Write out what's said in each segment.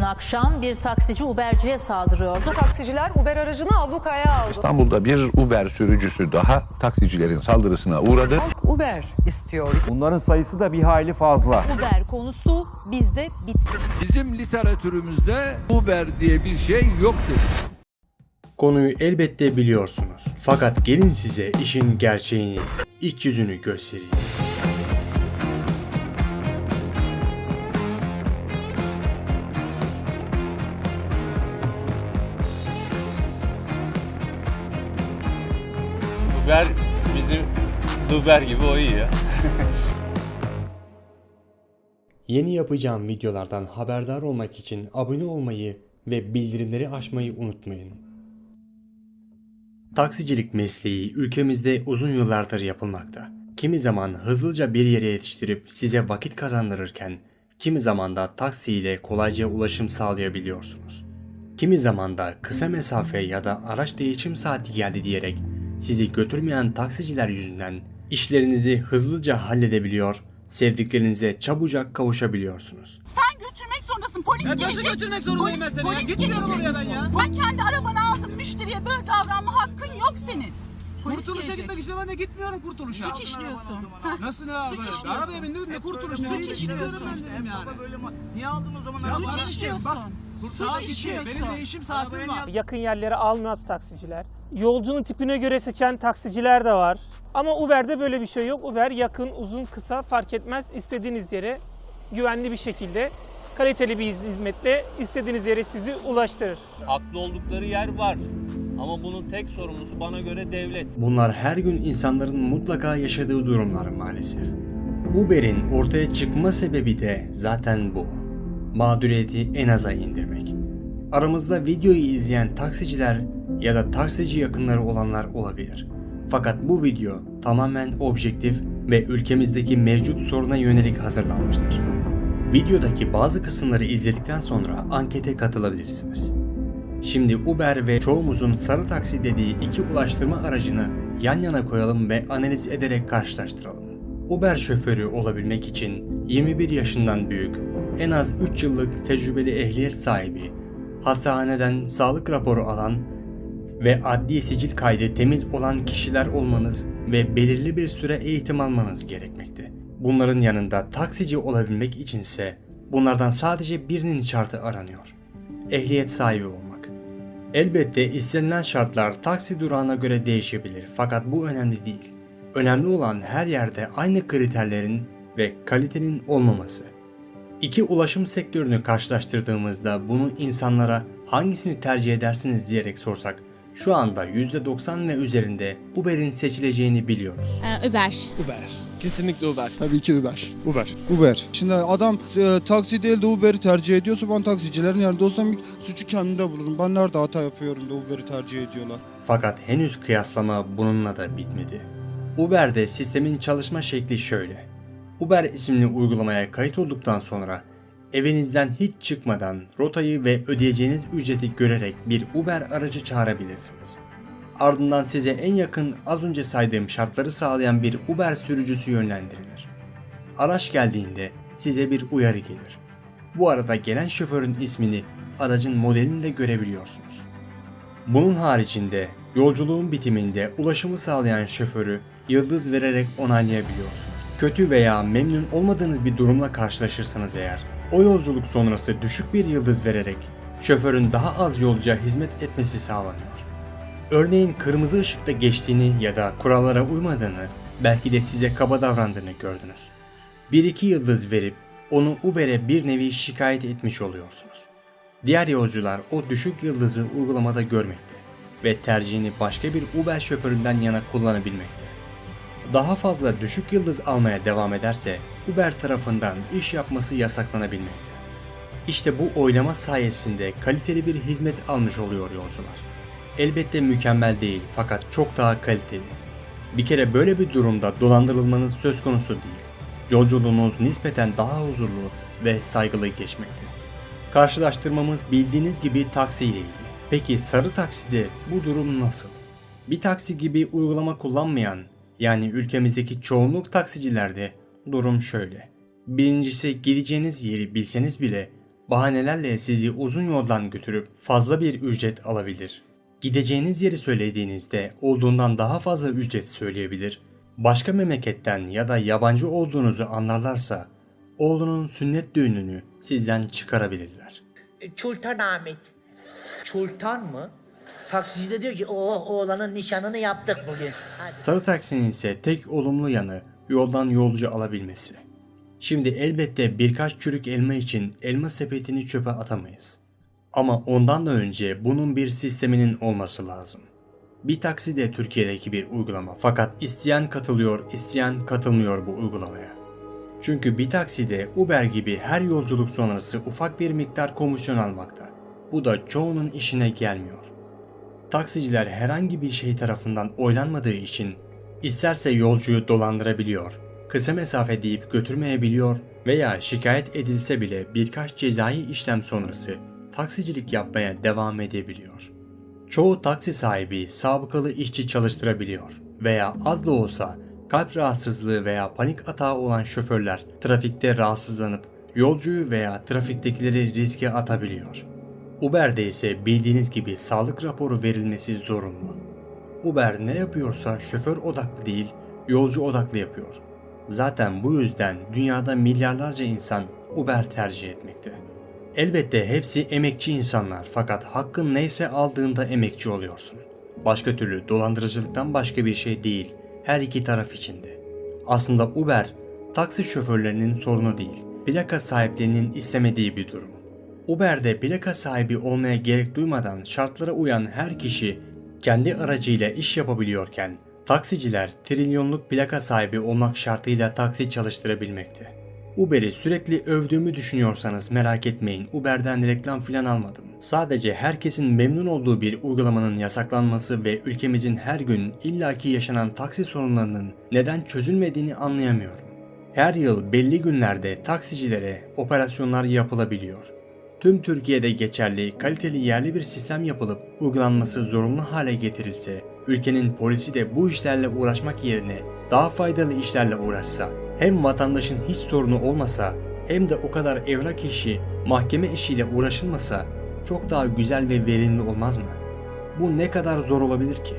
Dün akşam bir taksici Uberciye saldırıyordu. Taksiciler Uber aracını ablukaya aldı. İstanbul'da bir Uber sürücüsü daha taksicilerin saldırısına uğradı. Halk Uber istiyor. Bunların sayısı da bir hayli fazla. Uber konusu bizde bitmiş. Bizim literatürümüzde Uber diye bir şey yoktur. Konuyu elbette biliyorsunuz. Fakat gelin size işin gerçeğini, iç yüzünü göstereyim. Uber gibi ya. Yeni yapacağım videolardan haberdar olmak için abone olmayı ve bildirimleri açmayı unutmayın. Taksicilik mesleği ülkemizde uzun yıllardır yapılmakta. Kimi zaman hızlıca bir yere yetiştirip size vakit kazandırırken, kimi zaman da taksi ile kolayca ulaşım sağlayabiliyorsunuz. Kimi zaman da kısa mesafe ya da araç değişim saati geldi diyerek sizi götürmeyen taksiciler yüzünden işlerinizi hızlıca halledebiliyor, sevdiklerinize çabucak kavuşabiliyorsunuz. Sen götürmek zorundasın. Polis Ya gelecek. nasıl götürmek zorundayım ben Polis- seni ya? polis Gitmiyorum gelecek. oraya ben ya. Ben kendi arabanı aldım. Müşteriye böyle davranma hakkın yok senin. Polis Kurtuluşa gelecek. gitmek istiyorum ben de gitmiyorum kurtuluşa. Suç işliyorsun. Nasıl ne abi? Arabaya bindim ne kurtuluş ne Suç işliyorsun. gitmiyorum ben dedim yani. Böyle niye aldın o zaman? Ya Suç işliyorsun. Bak saat Suç 2 işliyorsun. benim değişim saatim var. Yakın yerlere almaz taksiciler. Yolcunun tipine göre seçen taksiciler de var. Ama Uber'de böyle bir şey yok. Uber yakın, uzun, kısa fark etmez. İstediğiniz yere güvenli bir şekilde, kaliteli bir hizmetle istediğiniz yere sizi ulaştırır. Haklı oldukları yer var. Ama bunun tek sorumlusu bana göre devlet. Bunlar her gün insanların mutlaka yaşadığı durumlar maalesef. Uber'in ortaya çıkma sebebi de zaten bu. Mağduriyeti en aza indirmek. Aramızda videoyu izleyen taksiciler ya da taksici yakınları olanlar olabilir. Fakat bu video tamamen objektif ve ülkemizdeki mevcut soruna yönelik hazırlanmıştır. Videodaki bazı kısımları izledikten sonra ankete katılabilirsiniz. Şimdi Uber ve çoğumuzun sarı taksi dediği iki ulaştırma aracını yan yana koyalım ve analiz ederek karşılaştıralım. Uber şoförü olabilmek için 21 yaşından büyük, en az 3 yıllık tecrübeli ehliyet sahibi, hastaneden sağlık raporu alan ve adli sicil kaydı temiz olan kişiler olmanız ve belirli bir süre eğitim almanız gerekmekte. Bunların yanında taksici olabilmek içinse bunlardan sadece birinin şartı aranıyor. Ehliyet sahibi olmak. Elbette istenilen şartlar taksi durağına göre değişebilir fakat bu önemli değil. Önemli olan her yerde aynı kriterlerin ve kalitenin olmaması. İki ulaşım sektörünü karşılaştırdığımızda bunu insanlara hangisini tercih edersiniz diyerek sorsak şu anda %90 ve üzerinde Uber'in seçileceğini biliyoruz. Uber. Uber. Kesinlikle Uber. Tabii ki Uber. Uber. Uber. Şimdi adam e, taksi değil de Uber'i tercih ediyorsa ben taksicilerin yanında olsam suçu kendimde bulurum. Ben nerede hata yapıyorum da Uber'i tercih ediyorlar. Fakat henüz kıyaslama bununla da bitmedi. Uber'de sistemin çalışma şekli şöyle. Uber isimli uygulamaya kayıt olduktan sonra evinizden hiç çıkmadan rotayı ve ödeyeceğiniz ücreti görerek bir Uber aracı çağırabilirsiniz. Ardından size en yakın az önce saydığım şartları sağlayan bir Uber sürücüsü yönlendirilir. Araç geldiğinde size bir uyarı gelir. Bu arada gelen şoförün ismini aracın modelini de görebiliyorsunuz. Bunun haricinde yolculuğun bitiminde ulaşımı sağlayan şoförü yıldız vererek onaylayabiliyorsunuz. Kötü veya memnun olmadığınız bir durumla karşılaşırsanız eğer, o yolculuk sonrası düşük bir yıldız vererek şoförün daha az yolcuya hizmet etmesi sağlanıyor. Örneğin kırmızı ışıkta geçtiğini ya da kurallara uymadığını, belki de size kaba davrandığını gördünüz. 1-2 yıldız verip onu Uber'e bir nevi şikayet etmiş oluyorsunuz. Diğer yolcular o düşük yıldızı uygulamada görmekte ve tercihini başka bir Uber şoföründen yana kullanabilmekte. Daha fazla düşük yıldız almaya devam ederse Uber tarafından iş yapması yasaklanabilmekte. İşte bu oylama sayesinde kaliteli bir hizmet almış oluyor yolcular. Elbette mükemmel değil fakat çok daha kaliteli. Bir kere böyle bir durumda dolandırılmanız söz konusu değil. Yolculuğunuz nispeten daha huzurlu ve saygılı geçmekte. Karşılaştırmamız bildiğiniz gibi taksi ile ilgili. Peki sarı takside bu durum nasıl? Bir taksi gibi uygulama kullanmayan yani ülkemizdeki çoğunluk taksicilerde durum şöyle. Birincisi gideceğiniz yeri bilseniz bile Bahanelerle sizi uzun yoldan götürüp fazla bir ücret alabilir. Gideceğiniz yeri söylediğinizde olduğundan daha fazla ücret söyleyebilir. Başka memleketten ya da yabancı olduğunuzu anlarlarsa oğlunun sünnet düğününü sizden çıkarabilirler. Çultan Ahmet. Çultan mı? Taksici de diyor ki o oğlanın nişanını yaptık bugün. Hadi. Sarı taksinin ise tek olumlu yanı yoldan yolcu alabilmesi. Şimdi elbette birkaç çürük elma için elma sepetini çöpe atamayız. Ama ondan da önce bunun bir sisteminin olması lazım. Bir taksi de Türkiye'deki bir uygulama fakat isteyen katılıyor, isteyen katılmıyor bu uygulamaya. Çünkü bir takside Uber gibi her yolculuk sonrası ufak bir miktar komisyon almakta. Bu da çoğunun işine gelmiyor. Taksiciler herhangi bir şey tarafından oylanmadığı için isterse yolcuyu dolandırabiliyor, kısa mesafe deyip götürmeyebiliyor veya şikayet edilse bile birkaç cezai işlem sonrası taksicilik yapmaya devam edebiliyor. Çoğu taksi sahibi sabıkalı işçi çalıştırabiliyor veya az da olsa kalp rahatsızlığı veya panik atağı olan şoförler trafikte rahatsızlanıp yolcuyu veya trafiktekileri riske atabiliyor. Uber'de ise bildiğiniz gibi sağlık raporu verilmesi zorunlu. Uber ne yapıyorsa şoför odaklı değil, yolcu odaklı yapıyor. Zaten bu yüzden dünyada milyarlarca insan Uber tercih etmekte. Elbette hepsi emekçi insanlar fakat hakkın neyse aldığında emekçi oluyorsun. Başka türlü dolandırıcılıktan başka bir şey değil her iki taraf içinde. Aslında Uber taksi şoförlerinin sorunu değil, plaka sahiplerinin istemediği bir durum. Uber'de plaka sahibi olmaya gerek duymadan şartlara uyan her kişi kendi aracıyla iş yapabiliyorken taksiciler trilyonluk plaka sahibi olmak şartıyla taksi çalıştırabilmekte. Uber'i sürekli övdüğümü düşünüyorsanız merak etmeyin Uber'den reklam filan almadım. Sadece herkesin memnun olduğu bir uygulamanın yasaklanması ve ülkemizin her gün illaki yaşanan taksi sorunlarının neden çözülmediğini anlayamıyorum. Her yıl belli günlerde taksicilere operasyonlar yapılabiliyor. Tüm Türkiye'de geçerli, kaliteli yerli bir sistem yapılıp uygulanması zorunlu hale getirilse, ülkenin polisi de bu işlerle uğraşmak yerine daha faydalı işlerle uğraşsa, hem vatandaşın hiç sorunu olmasa, hem de o kadar evrak işi, mahkeme işiyle uğraşılmasa çok daha güzel ve verimli olmaz mı? Bu ne kadar zor olabilir ki?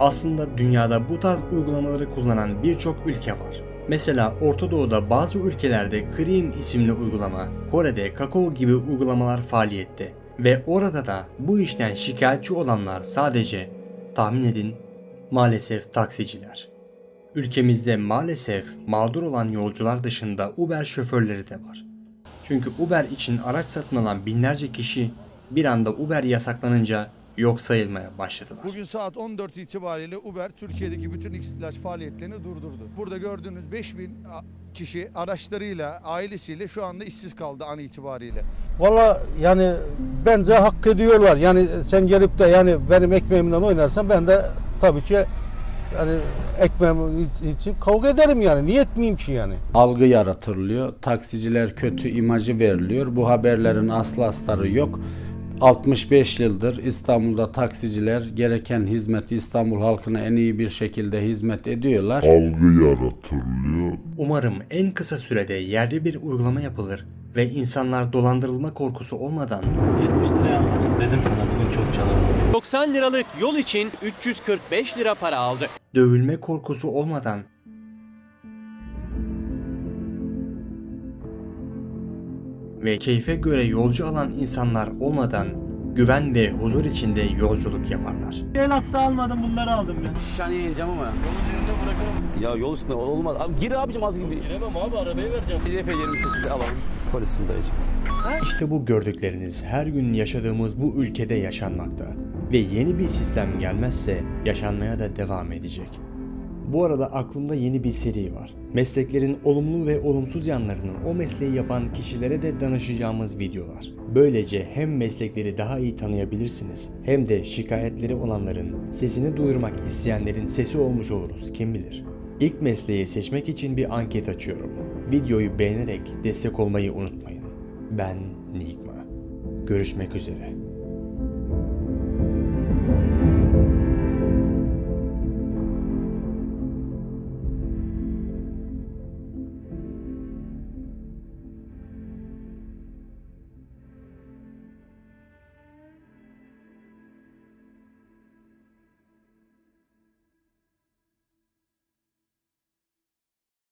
Aslında dünyada bu tarz uygulamaları kullanan birçok ülke var. Mesela Orta Doğu'da bazı ülkelerde Krim isimli uygulama, Kore'de Kakao gibi uygulamalar faaliyette ve orada da bu işten şikayetçi olanlar sadece tahmin edin maalesef taksiciler. Ülkemizde maalesef mağdur olan yolcular dışında Uber şoförleri de var. Çünkü Uber için araç satın alan binlerce kişi bir anda Uber yasaklanınca yok sayılmaya başladılar. Bugün saat 14 itibariyle Uber Türkiye'deki bütün X-Large faaliyetlerini durdurdu. Burada gördüğünüz 5000 a- kişi araçlarıyla, ailesiyle şu anda işsiz kaldı an itibariyle. Valla yani bence hak ediyorlar. Yani sen gelip de yani benim ekmeğimden oynarsan ben de tabii ki yani ekmeğim için kavga ederim yani. Niye etmeyeyim ki yani? Algı yaratılıyor. Taksiciler kötü imajı veriliyor. Bu haberlerin aslı astarı yok. 65 yıldır İstanbul'da taksiciler gereken hizmeti İstanbul halkına en iyi bir şekilde hizmet ediyorlar. Algı yaratılıyor. Umarım en kısa sürede yerli bir uygulama yapılır ve insanlar dolandırılma korkusu olmadan 70 liraya. Dedim sana bugün çok çalarım. 90 liralık yol için 345 lira para aldı. dövülme korkusu olmadan ve keyfe göre yolcu alan insanlar olmadan güven ve huzur içinde yolculuk yaparlar. El hattı almadım bunları aldım ben. Şaniye ineceğim ama. Yolun yerinde bırakırım. Ya yol üstünde olmaz. Abi gir abicim az gibi. Giremem abi arabayı vereceğim. CF 28'i alalım. Polisin dayıcım. İşte bu gördükleriniz her gün yaşadığımız bu ülkede yaşanmakta ve yeni bir sistem gelmezse yaşanmaya da devam edecek. Bu arada aklımda yeni bir seri var. Mesleklerin olumlu ve olumsuz yanlarını o mesleği yapan kişilere de danışacağımız videolar. Böylece hem meslekleri daha iyi tanıyabilirsiniz hem de şikayetleri olanların, sesini duyurmak isteyenlerin sesi olmuş oluruz kim bilir. İlk mesleği seçmek için bir anket açıyorum. Videoyu beğenerek destek olmayı unutmayın. Ben Nigma. Görüşmek üzere.